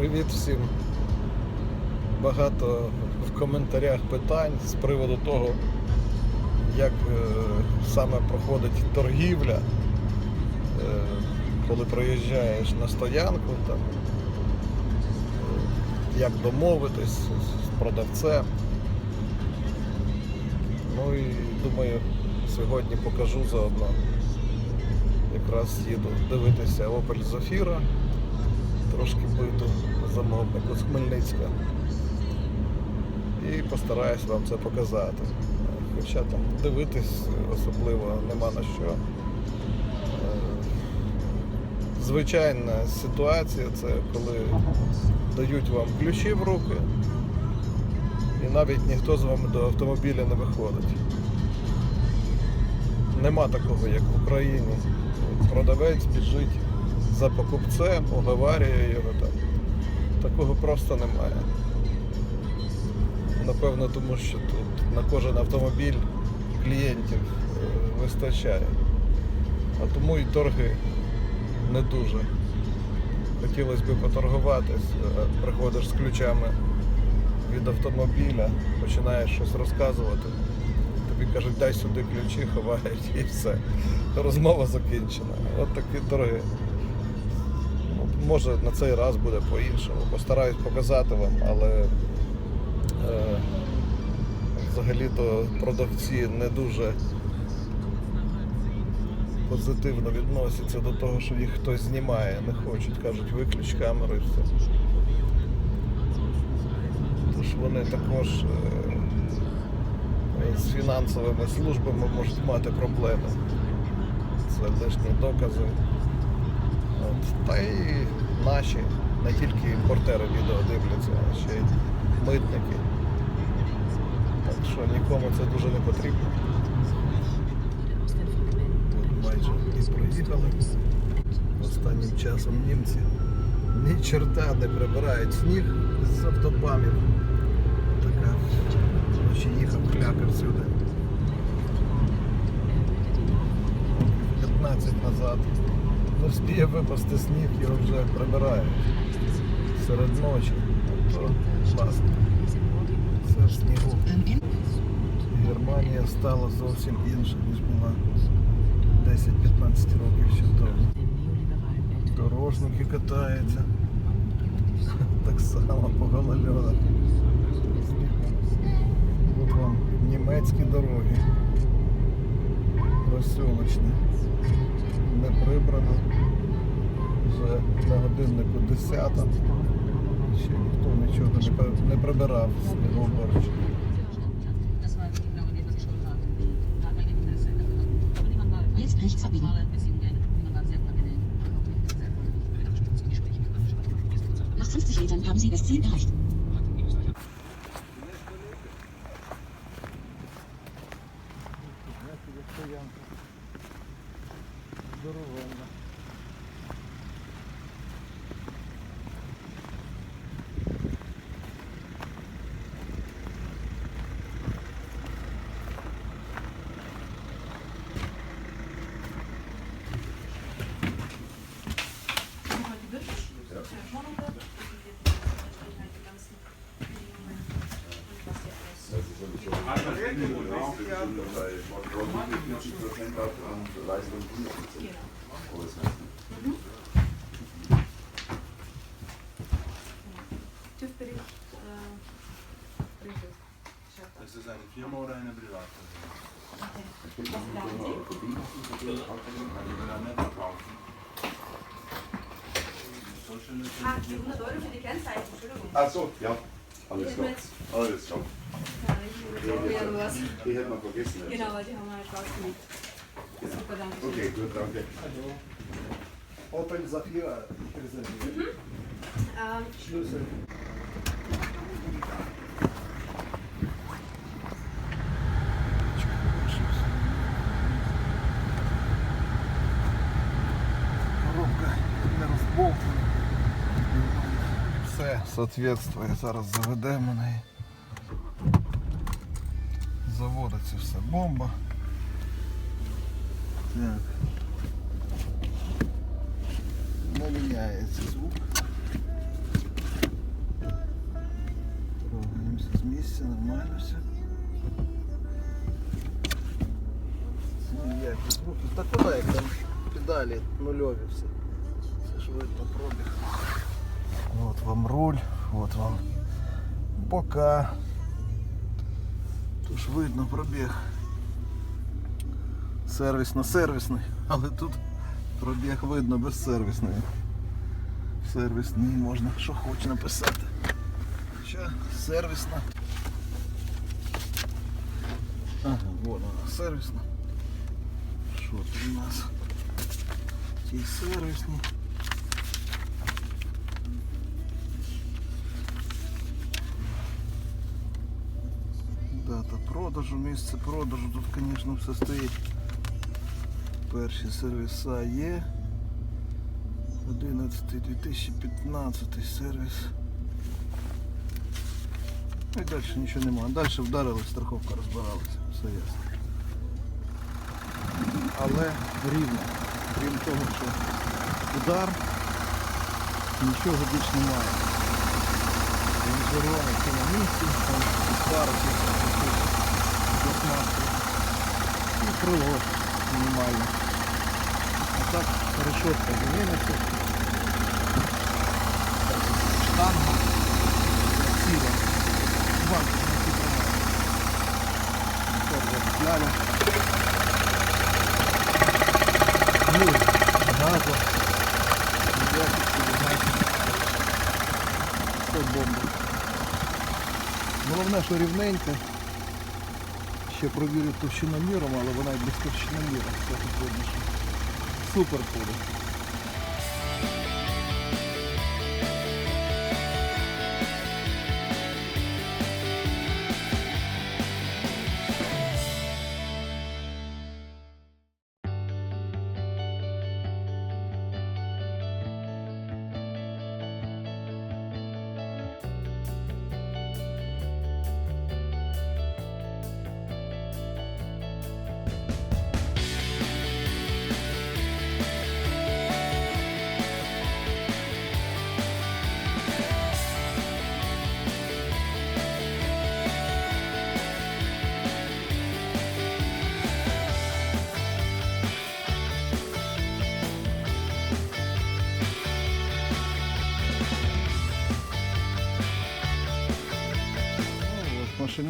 Привіт всім. Багато в коментарях питань з приводу того, як е, саме проходить торгівля, е, коли приїжджаєш на стоянку, там, е, як домовитись з продавцем. Ну і думаю, сьогодні покажу заодно. Якраз їду дивитися Opel Zafira, трошки биту замовнику з Хмельницька. І постараюсь вам це показати. Хоча там дивитись особливо нема на що. Е, Звичайна ситуація це коли дають вам ключі в руки, і навіть ніхто з вами до автомобіля не виходить. Нема такого, як в Україні. Продавець біжить за покупцем, уговарює його там. Такого просто немає. Напевно, тому що тут на кожен автомобіль клієнтів е, вистачає. А тому і торги не дуже. Хотілося б поторгуватись, приходиш з ключами від автомобіля, починаєш щось розказувати. Тобі кажуть, дай сюди ключі, ховають і все. Розмова закінчена. От такі торги. Може на цей раз буде по-іншому. Постараюсь показати вам, але е, взагалі-то продавці не дуже позитивно відносяться до того, що їх хтось знімає, не хочуть, кажуть, виключ камеру і все. Тож вони також е, з фінансовими службами можуть мати проблеми. Це лишні докази. Та й наші, не тільки імпортери відео дивляться, а ще й митники. Так що нікому це дуже не потрібно. От майже і проїхали. Останнім часом німці ні черта не прибирають сніг з автобамів. Така вночі їхав, клякав сюди. 15 назад. Не встигає випасти сніг, його вже прибирають. Серед ночі. То класно. Це ж снігу. Германія стала зовсім інша, ніж була 10-15 років ще тому. Дорожники катаються. Так само по голольонах. От вам німецькі дороги. Розсьолочні. Не прибрано. Вже на годиннику 10. Ще ніхто нічого не при- не прибирав war sehr angenehm. Nach 50 Metern haben Sie das Ziel erreicht. TÜV-Bericht. Äh. Ist das eine Firma oder eine Privatperson? Ist Ah, die 100 Euro für die Kennzeichen, Entschuldigung. Ach so, ja. Alles klar. Alles klar. Die hätten wir vergessen. Genau, weil die haben wir halt rausgelegt. Super, danke. Okay, gut, danke. Opel Zafira präsentiert. Ähm, Schlüssel. Все соответствує. Зараз заведемо неї. бомба. Так. Не звук. Трогаємося з місця, нормально ну, все. Ніяких звуків. Так куди як там педалі нульові все. Все на пробег. Вот вам руль, вот вам бока. Тож видно пробег. Сервісно-сервісний, але тут пробіг видно без сервісної. Сервісний можна що хоче написати. Хоча сервісна. Ага, вон вона сервісна. Що тут у нас? Ті сервісні. Дата продажу, місце продажу, тут, звісно, все стоїть. Перші сервіса є. 11 2015 сервіс. Ну і далі нічого немає. Далі вдарили, страховка розбиралася. Все ясно. Але рівно. Крім того, що удар, нічого більш немає. Інжирування все на місці, там фари пластмаски. І крило мінімальне. А так решетка заміниться. Штанга ціла. Банк на. Ну, газу. Все бомба. Головне, що рівненько. Ще провірю товщиноміром, але вона і без. Все тут видно, що супер буде.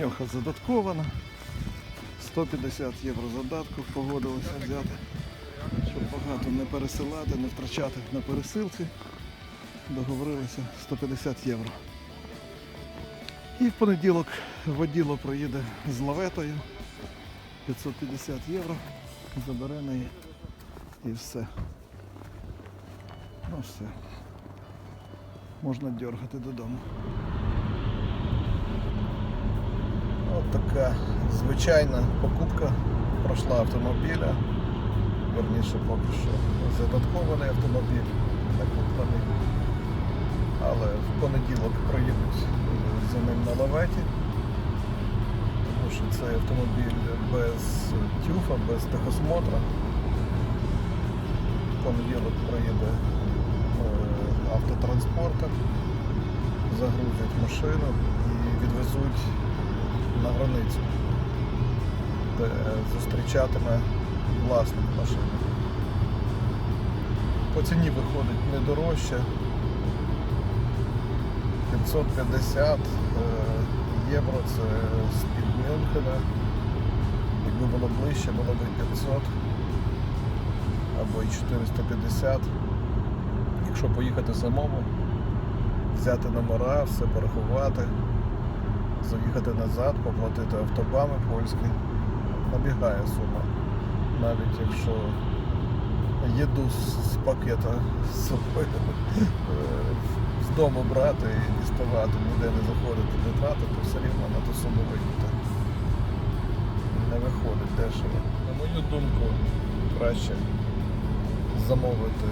От задаткована. 150 євро задатку погодилися взяти, щоб багато не пересилати, не втрачати на пересилці. Договорилися 150 євро. І в понеділок воділо проїде з лаветою. 550 євро. Забере неї і все. Ну все. Можна дергати додому. От така звичайна покупка пройшла автомобіля. Верніше поки що задаткований автомобіль, не куплений. Але в понеділок проїдуть е, за ним на лаветі. Тому що цей автомобіль без тюфа, без техосмотра. В понеділок проїде е, автотранспортер, загрузять машину і відвезуть на границю, де зустрічатиме власник машини. По ціні виходить не дорожче. 550 е, євро це з-під Мюнхена. Якби було ближче, було б і 500 або і 450. Якщо поїхати самому, взяти номера, все порахувати заїхати назад, поплатити автобами польські, набігає сума. Навіть якщо їду з, пакета з собою е, з дому брати і діставати, ніде не заходити, не тратити, все рівно на ту суму вийти. Не виходить дешево. На мою думку, краще замовити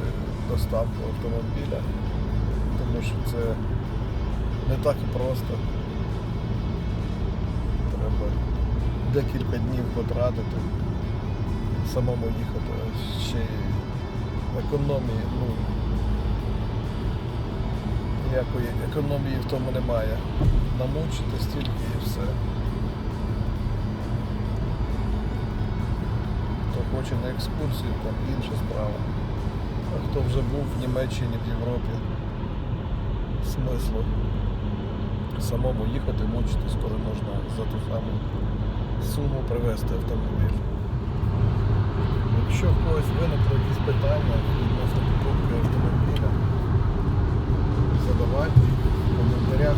доставку автомобіля, тому що це не так і просто декілька днів потратити, самому їхати, ще економії. Ну, Ніякої економії в тому немає. Намучити стільки і все. Хто хоче на екскурсію, там інша справа. А хто вже був в Німеччині, в Європі, смислу самому їхати, мучитись, коли можна за ту саму суму привезти автомобіль. Якщо в когось виникли якісь питання відносно покупки автомобіля, задавайте в коментарях